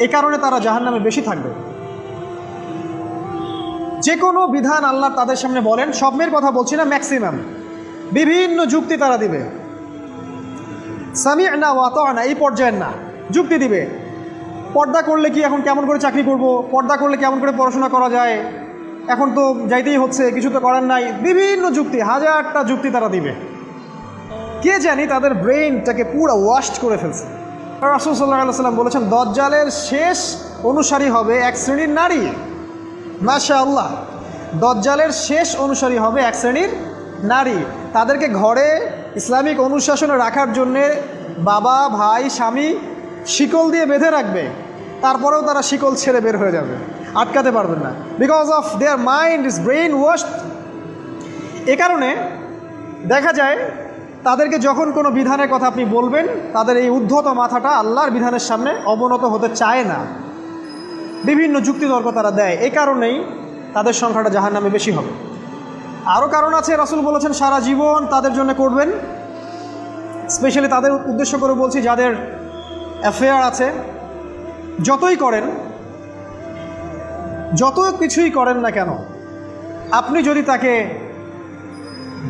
এ কারণে তারা জাহান নামে বেশি থাকবে। যে কোনো বিধান আল্লাহ তাদের সামনে বলেন, সব মেয়ের কথা বলছি না ম্যাক্সিমাম বিভিন্ন যুক্তি তারা দিবে। সামি না ওয়াত না এই পর্যায়ের না। যুক্তি দিবে। পর্দা করলে কি এখন কেমন করে চাকরি করব? পর্দা করলে কেমন করে পড়াশোনা করা যায়? এখন তো যাইতেই হচ্ছে, কিছু তো করার নাই। বিভিন্ন যুক্তি, হাজারটা যুক্তি তারা দিবে। কে জানি তাদের ব্রেইনটাকে পুরো ওয়াশ করে ফেলছে। রাসুল সাল্লাহ সাল্লাম বলেছেন, দজ্জালের শেষ অনুসারী হবে এক শ্রেণির নারী। মাশা আল্লাহ দজ্জালের শেষ অনুসারী হবে এক শ্রেণির নারী। তাদেরকে ঘরে ইসলামিক অনুশাসনে রাখার জন্যে বাবা, ভাই, স্বামী শিকল দিয়ে বেঁধে রাখবে। তারপরেও তারা শিকল ছেড়ে বের হয়ে যাবে। আটকাতে পারবেন না। Because of their mind is brain washed এ কারণে দেখা যায় তাদেরকে যখন কোনো বিধানের কথা আপনি বলবেন, তাদের এই উদ্ধত মাথাটা আল্লাহর বিধানের সামনে অবনত হতে চায় না। বিভিন্ন যুক্তিতর্ক তারা দেয়। এই কারণেই তাদের সংখ্যাটা জাহার নামে বেশি হবে। আরও কারণ আছে, রাসুল বলেছেন, সারা জীবন তাদের জন্য করবেন। স্পেশালি তাদের উদ্দেশ্য করে বলছি, যাদের অ্যাফেয়ার আছে, যতই করেন, যত কিছুই করেন না কেন, আপনি যদি তাকে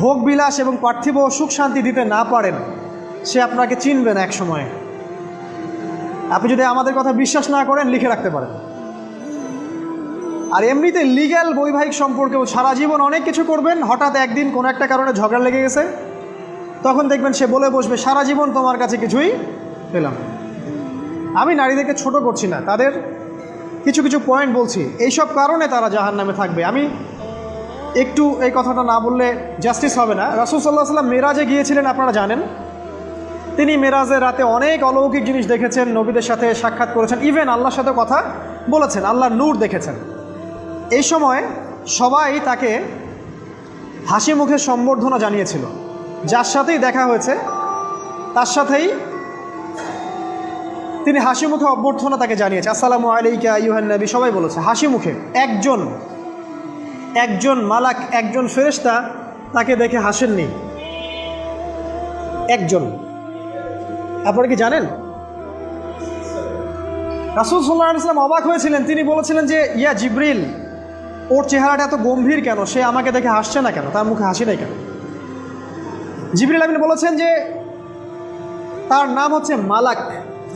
ভোগ বিলাস এবং পার্থিব সুখ শান্তি দিতে না পারেন, সে আপনাকে চিনবে না এক সময়। আপনি যদি আমাদের কথা বিশ্বাস না করেন, লিখে রাখতে পারেন। আর এমনিতে লিগ্যাল বৈবাহিক সম্পর্কেও সারা জীবন অনেক কিছু করবেন, হঠাৎ একদিন কোনো একটা কারণে ঝগড়া লেগে গেছে, তখন দেখবেন সে বলে বসবে, সারা জীবন তোমার কাছে কিছুই পেলাম আমি নারীদেরকে ছোট করছি না, তাদের কিছু কিছু পয়েন্ট বলছি, এইসব কারণে তারা জাহান নামে থাকবে। আমি একটু এই কথাটা না বললে জাস্টিস হবে না। রাসুল সাল্লাহ সাল্লাম মেরাজে গিয়েছিলেন, আপনারা জানেন। তিনি মেরাজের রাতে অনেক অলৌকিক জিনিস দেখেছেন, নবীদের সাথে সাক্ষাৎ করেছেন। ইভেন আল্লাহর সাথে কথা বলেছেন, আল্লাহর নূর দেখেছেন। এই সময় সবাই তাকে হাসি মুখে সম্বর্ধনা জানিয়েছিল। যার সাথেই দেখা হয়েছে, তার সাথেই তিনি হাসি মুখে অভ্যর্থনা তাকে জানিয়েছে। আসসালামু আলাইকা ইউহান নবী, সবাই বলেছে, হাসি মুখে একজন একজন মালাক, একজন ফেরেশতা তাকে দেখে হাসেননি একজন। আপনারা কি জানেন? রাসুল সাল্লাহ ইসলাম অবাক হয়েছিলেন। তিনি বলেছিলেন যে, ইয়া জিব্রিল, ওর চেহারাটা এত গম্ভীর কেন? সে আমাকে দেখে হাসছে না কেন? তার মুখে হাসি নাই কেন? জিবরিল আমিন বলেছেন যে, তার নাম হচ্ছে মালাক।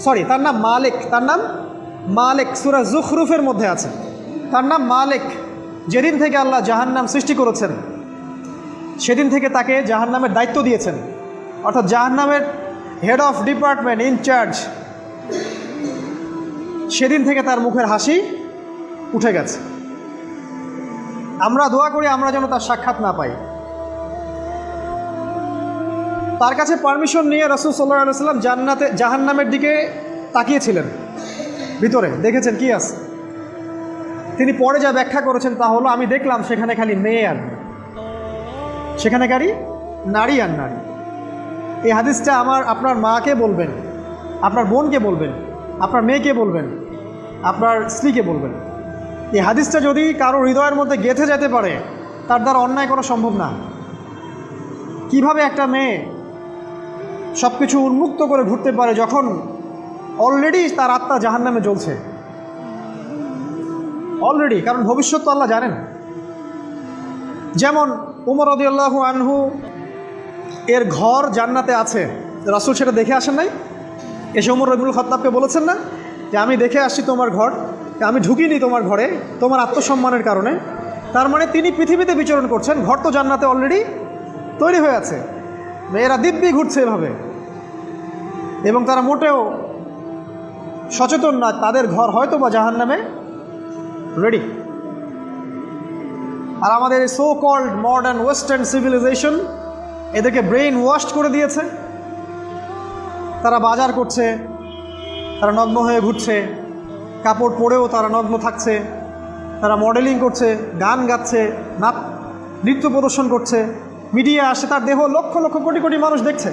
সরি, তার নাম মালিক। তার নাম মালিক। সুরা জুখরুফের মধ্যে আছে। তার নাম মালিক। যেদিন থেকে আল্লাহ জাহান্নাম সৃষ্টি করেছেন, সেদিন থেকে তাকে জাহান্নামের দায়িত্ব দিয়েছেন। অর্থাৎ জাহান্নামের হেড অফ ডিপার্টমেন্ট ইনচার্জ সেদিন থেকে তার মুখের হাসি উঠে গেছে। আমরা দোয়া করি আমরা যেন তার সাক্ষাৎ না পাই। তার কাছে পারমিশন নিয়ে রসুল সাল্লাহ সাল্লাম জান্নাতে, জাহান্নামের দিকে তাকিয়েছিলেন। ভিতরে দেখেছেন কি আছে? তিনি পরে যা ব্যাখ্যা করেছেন তা হলো, আমি দেখলাম সেখানে খালি মেয়ে আর সেখানে গাড়ি? নারী আর নারী। এই হাদিসটা আমার, আপনার মাকে বলবেন, আপনার বোনকে বলবেন, আপনার মেয়েকে বলবেন, আপনার স্ত্রীকে বলবেন। এই হাদিসটা যদি কারও হৃদয়ের মধ্যে গেঁথে যেতে পারে, তার দ্বারা অন্যায় করা সম্ভব না। কীভাবে একটা মেয়ে সব কিছু উন্মুক্ত করে ঘুরতে পারে যখন অলরেডি তার আত্মা জাহান নামে জ্বলছে? অলরেডি কারণ ভবিষ্যৎ তো আল্লাহ জানেন। যেমন উমর রদিয়াল্লাহ আনহু, এর ঘর জান্নাতে আছে। রাসুল সেটা দেখে আসেন নাই? এসে উমর রবিউল খত্তাবকে বলেছেন না? যে আমি দেখে আসছি তোমার ঘর আমি ঢুকিনি তোমার ঘরে, তোমার আত্মসম্মানের কারণে। তার মানে তিনি পৃথিবীতে বিচরণ করছেন, ঘর তো জান্নাতে অলরেডি তৈরি হয়ে আছে। মেয়েরা দিব্যি ঘুরছে এভাবে। এবং তারা মোটেও সচেতন না, তাদের ঘর হয়তো বা জাহান নামে রেডি আর আমাদের so called modern western civilization এদেরকে ব্রেইন ওয়াশ করে দিয়েছে। তারা বাজার করছে, তারা নগ্ন হয়ে ঘুরছে, কাপড় পরেও তারা নগ্ন থাকছে, তারা মডেলিং করছে, গান গাচ্ছে, নাচ, নৃত্য প্রদর্শন করছে মিডিয়া আসে, তার দেহ লক্ষ লক্ষ কোটি কোটি মানুষ দেখছে।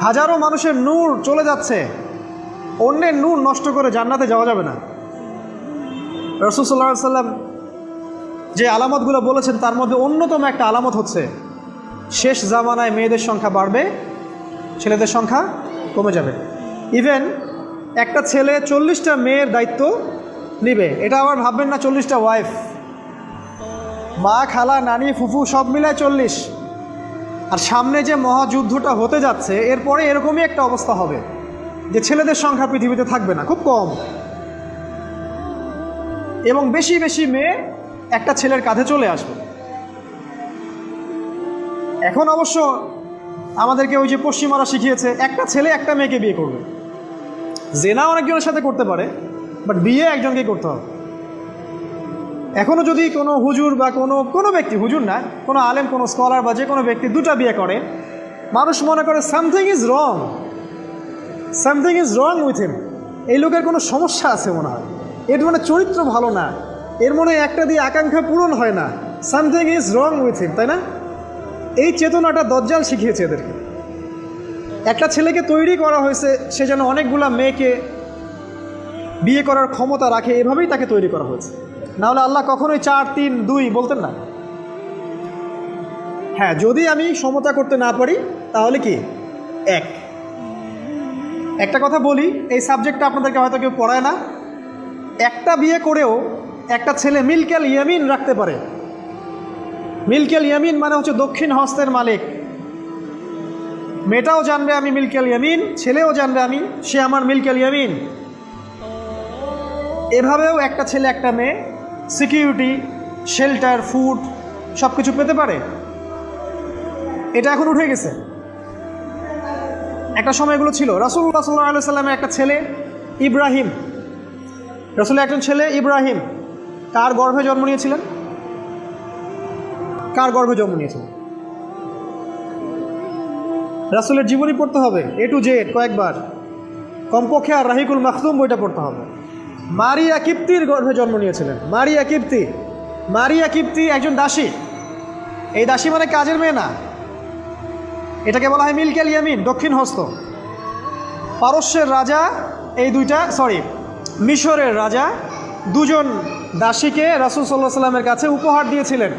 হাজারো মানুষের নূর চলে যাচ্ছে। অন্যের নূর নষ্ট করে জান্নাতে যাওয়া যাবে না। রসুল্লাহ সাল্লাম যে আলামতগুলো বলেছেন, তার মধ্যে অন্যতম একটা আলামত হচ্ছে, শেষ জামানায় মেয়েদের সংখ্যা বাড়বে, ছেলেদের সংখ্যা কমে যাবে। ইভেন একটা ছেলে চল্লিশটা মেয়ের দায়িত্ব নিবে, এটা আবার ভাববেন না, চল্লিশটা ওয়াইফ মা, খালা, নানি, ফুফু, সব মিলায় চল্লিশ। আর সামনে যে মহাযুদ্ধটা হতে যাচ্ছে, এরপরে এরকমই একটা অবস্থা হবে, যে ছেলেদের সংখ্যা পৃথিবীতে থাকবে না, খুব কম। এবং বেশি বেশি মেয়ে একটা ছেলের কাঁধে চলে আসবে। এখন অবশ্য আমাদেরকে ওই যে পশ্চিমারা শিখিয়েছে, একটা ছেলে একটা মেয়েকে বিয়ে করবে। জেনা অনেকজনের সাথে করতে পারে বাট বিয়ে একজনকে করতে হবে। এখনও যদি কোনো হুজুর বা কোনো কোনো ব্যক্তি, হুজুর না, কোনো আলেম, কোনো স্কলার বা যে কোনো ব্যক্তি দুটা বিয়ে করে, মানুষ মনে করে something is wrong something is wrong with him এই লোকের কোনো সমস্যা আছে মনে হয়। এর মানে চরিত্র ভালো না। এর মনে একটা দিয়ে আকাঙ্ক্ষা পূরণ হয় না। Something is wrong with him তাই না? এই চেতনাটা দজ্জাল শিখিয়েছে এদেরকে। একটা ছেলেকে তৈরি করা হয়েছে, সে যেন অনেকগুলা মেয়েকে বিয়ে করার ক্ষমতা রাখে, এভাবেই তাকে তৈরি করা হয়েছে। নাহলে আল্লাহ কখনোই চার, তিন, দুই বলতেন না। হ্যাঁ যদি আমি সমতা করতে না পারি, তাহলে কি? এক। একটা কথা বলি, এই সাবজেক্টটা আপনাদেরকে হয়তো কেউ পড়ায় না। একটা বিয়ে করেও একটা ছেলে মিলকেল ইয়ামিন রাখতে পারে। মিলকেল ইয়ামিন মানে হচ্ছে দক্ষিণ হস্তের মালিক। মেয়েটাও জানবে আমি মিলকেল ইয়ামিন, ছেলেও জানবে আমি, সে আমার মিলকেল ইয়ামিন। এভাবেও একটা ছেলে, একটা মেয়ে সিকিউরিটি শেল্টার ফুড সব কিছু পেতে পারে। এটা এখন উঠে গেছে। একটা সময় এগুলো ছিল। রাসুল্লাহ সাল্লাহ সাল্লামের একটা ছেলে, ইব্রাহিম। রাসুলের একজন ছেলে ইব্রাহিম, কার গর্ভে জন্ম নিয়েছিলেন? কার গর্ভে জন্ম নিয়েছিলেন? রাসুলের জীবনী পড়তে হবে এ টু জেড কয়েকবার। কমপক্ষে আর রাহিকুল মাখতুম বইটা পড়তে হবে। মারিয়া কিপ্তির গর্ভে জন্ম নিয়েছিলেন। মারিয়া কিপ্তি মারিয়া কিপ্তি একজন দাসী। এই দাসী মানে কাজের মেয়ে না। এটাকে বলা হয় মিলকেল ইয়ামিন দক্ষিণ হস্ত পারস্যের রাজা এই দুইটা সরি মিশরের রাজা দুজন দাসীকে রাসুল সাল্লাহ সাল্লামের কাছে উপহার দিয়েছিলেন।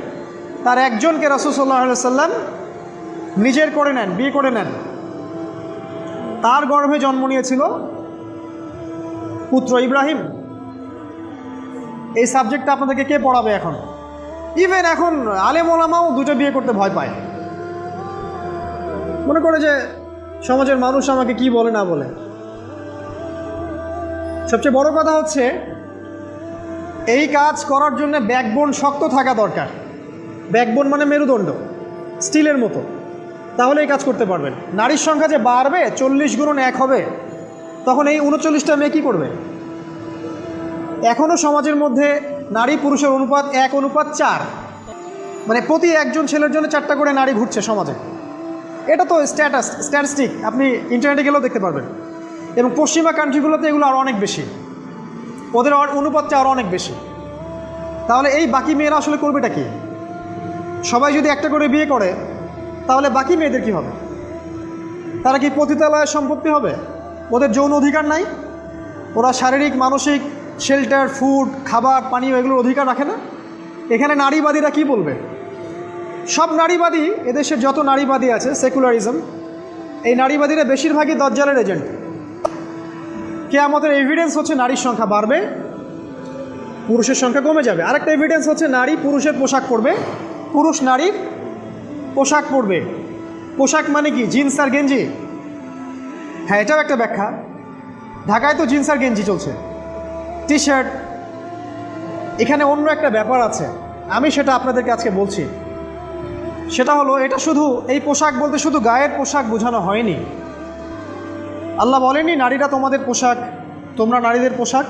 তার একজনকে রাসুল সাল্লাহ সাল্লাম নিজের করে নেন, বিয়ে করে নেন। তার গর্ভে জন্ম নিয়েছিল পুত্র ইব্রাহিম। এই সাবজেক্টটা আপনাদেরকে কে পড়াবে এখন? ইভেন এখন আলেম ওলামাও দুটো বিয়ে করতে ভয় পায়। মনে করে যে সমাজের মানুষ আমাকে কি বলে না বলে। সবচেয়ে বড় কথা হচ্ছে, এই কাজ করার জন্য ব্যাকবোন শক্ত থাকা দরকার। ব্যাকবোন মানে মেরুদণ্ড, স্টিলের মতো। তাহলে এই কাজ করতে পারবেন। নারীর সংখ্যা যে বাড়বে, চল্লিশ গুণন এক হবে, তখন এই উনচল্লিশটা মেয়ে কী করবে? এখনও সমাজের মধ্যে নারী পুরুষের অনুপাত এক, অনুপাত চার। মানে প্রতি একজন ছেলের জন্য চারটা করে নারী ঘুরছে সমাজে। এটা তো স্ট্যাটাস স্ট্যাটিস্টিক আপনি ইন্টারনেটে গেলেও দেখতে পারবেন। এবং পশ্চিমা কান্ট্রিগুলোতে এগুলো আরও অনেক বেশি। ওদের অনুপাতটা আরও অনেক বেশি। তাহলে এই বাকি মেয়েরা আসলে করবেটা কি? সবাই যদি একটা করে বিয়ে করে, তাহলে বাকি মেয়েদের কি হবে? তারা কি পতিতালয়ের সম্পত্তি হবে? ওদের যৌন অধিকার নাই? ওরা শারীরিক, মানসিক শেল্টার ফুড খাবার, পানীয় এগুলোর অধিকার রাখে না? এখানে নারীবাদীরা কি বলবে? সব নারীবাদী এদেশের যত নারীবাদী আছে সেকুলারিজম এই নারীবাদীরা বেশিরভাগই দজ্জালের এজেন্ট কেয়ামতের এভিডেন্স হচ্ছে নারীর সংখ্যা বাড়বে, পুরুষের সংখ্যা কমে যাবে। আরেকটা এভিডেন্স হচ্ছে নারী পুরুষের পোশাক পরবে। পুরুষ নারীর পোশাক পরবে। পোশাক মানে কি? জিন্স আর গেঞ্জি। হ্যাঁ এটাও একটা ব্যাখ্যা। ঢাকায় তো জিন্স আর গেঞ্জি চলছে। টি শার্ট এখানে অন্য একটা ব্যাপার আছে। আমি সেটা আপনাদেরকে আজকে বলছি। সেটা হলো, এটা শুধু এই পোশাক বলতে শুধু গায়ের পোশাক বোঝানো হয়নি। আল্লাহ বলেনি নারীরা তোমাদের পোশাক তোমরা নারীদের পোশাক